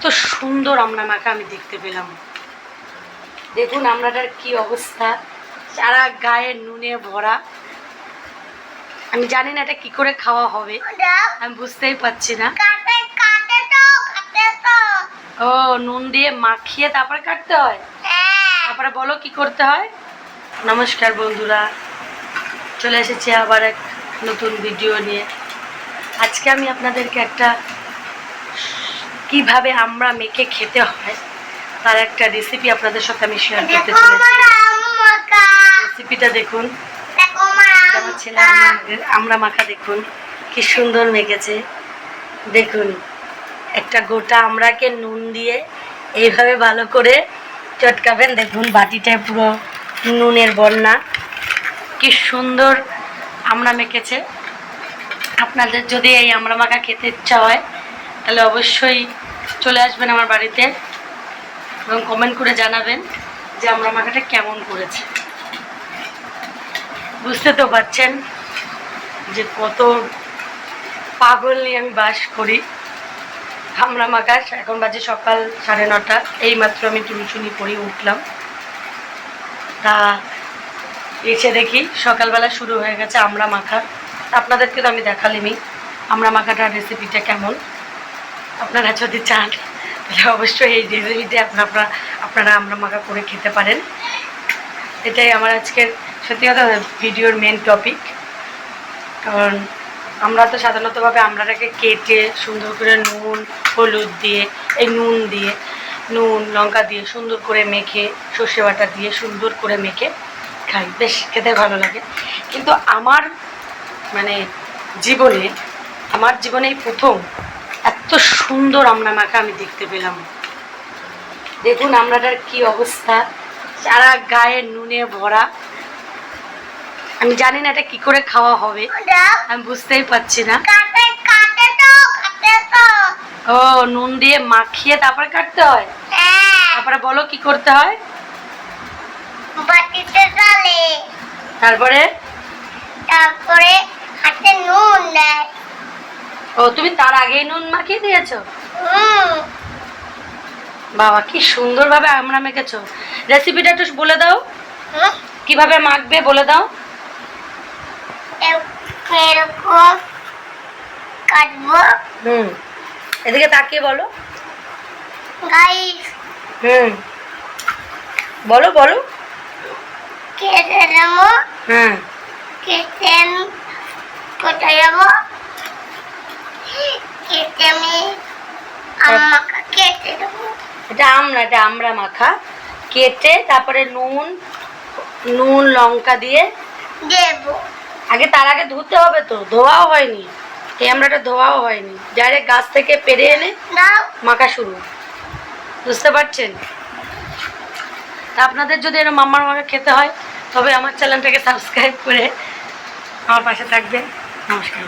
এত সুন্দর আমরা মাখা আমি দেখতে পেলাম। দেখুন আমরাটার কি অবস্থা। সারা গায়ে নুনে ভরা। আমি জানি না এটা কি করে খাওয়া হবে। আমি বুঝতেই পারছি না। ও নুন দিয়ে মাখিয়ে তারপরে কাটতে হয়? তারপরে বলো কি করতে হয়? নমস্কার বন্ধুরা। চলে এসেছি আবার এক নতুন ভিডিও নিয়ে। আজকে আমি আপনাদেরকে একটা কীভাবে আমরা মেখে খেতে হয় তার একটা রেসিপি আপনাদের সাথে আমি শেয়ার করতে চলেছি। রেসিপিটা দেখুন। আমার ছেলে আমরা- মাখা দেখুন কি সুন্দর মেখেছে। দেখুন একটা গোটা আমড়াকে নুন দিয়ে এইভাবে ভালো করে চটকাবেন। দেখুন বাটিটায় পুরো নুনের বন্যা। কি সুন্দর আমরা মেখেছে। আপনাদের যদি এই আমরা মাখা খেতে ইচ্ছা হয় তাহলে অবশ্যই চলে আসবেন আমার বাড়িতে এবং কমেন্ট করে জানাবেন যে আমরা মাখাটা কেমন করেছে। বুঝতে তো পারছেন যে কত পাগল নিয়ে আমি বাস করি। আমরা মাকাশ এখন বাজে সকাল সাড়ে নটা এই মাত্র আমি টুনচুনি পড়ে উঠলাম। তা এসে দেখি সকালবেলা শুরু হয়ে গেছে আমরা মাখা। আপনাদেরকে তো আমি দেখালিনি আমরা মাখাটার রেসিপিটা কেমন। আপনারা যদি চান, তাহলে অবশ্যই এই রেসিপিটা আপনারা আপনারা আমরা মাখা করে খেতে পারেন। এটাই আমার আজকের, সত্যি কথা ভিডিওর মেন টপিক কারণ আমরা তো সাধারণতভাবে আমরাটাকে কেটে সুন্দর করে নুন, হলুদ দিয়ে, এই নুন দিয়ে, নুন, লঙ্কা দিয়ে সুন্দর করে মেখে, সর্ষে বাটা দিয়ে সুন্দর করে মেখে খাই। বেশ, খেতে ভালো লাগে। কিন্তু আমার মানে জীবনে, আমার জীবনে এই প্রথম এত সুন্দর আমরা মাখা আমি দেখতে পেলাম। দেখুন আমরাটার কি অবস্থা। সারা গায়ে নুনে ভরা। আমি জানি না এটা কি করে খাওয়া হবে। আমি বুঝতেই পারছি না। ও নুন দিয়ে মাখিয়ে তারপরে কাটতে হয়? তারপরে বলো কি করতে হয়? বাটিতে তারপরে? তারপরে হাতে নুন দেয়। ও তুমি তার আগেই নুন মাখিয়ে দিয়েছ? বাবা কি সুন্দরভাবে আমরা মেখেছো। রেসিপিটা একটু বলে দাও। হুম কীভাবে মাখবে বলে দাও। কাটবো। হুম। এদিকে তাকিয়ে বলো। গাইস। হুম। বলো বলো। কেটে দেবো হ্যাঁ। কেটে কোথায় যাব। কেটে আমি আমাকে কেটে দেবো। এটা আমরা এটা আমরা মাখা। কেটে তারপরে নুন নুন লঙ্কা দিয়ে দেবো। আগে তার আগে ধুতে হবে তো ধোয়াও হয়নি। এই আমরাটা ধোয়াও হয়নি। ডাইরেক্ট গাছ থেকে পেরে এনে মাখা শুরু। বুঝতে পারছেন? আপনাদের যদি এরকম মাম্মার মাখা খেতে হয় তবে আমার চ্যানেলটাকে সাবস্ক্রাইব করে আমার পাশে থাকবেন। নমস্কার।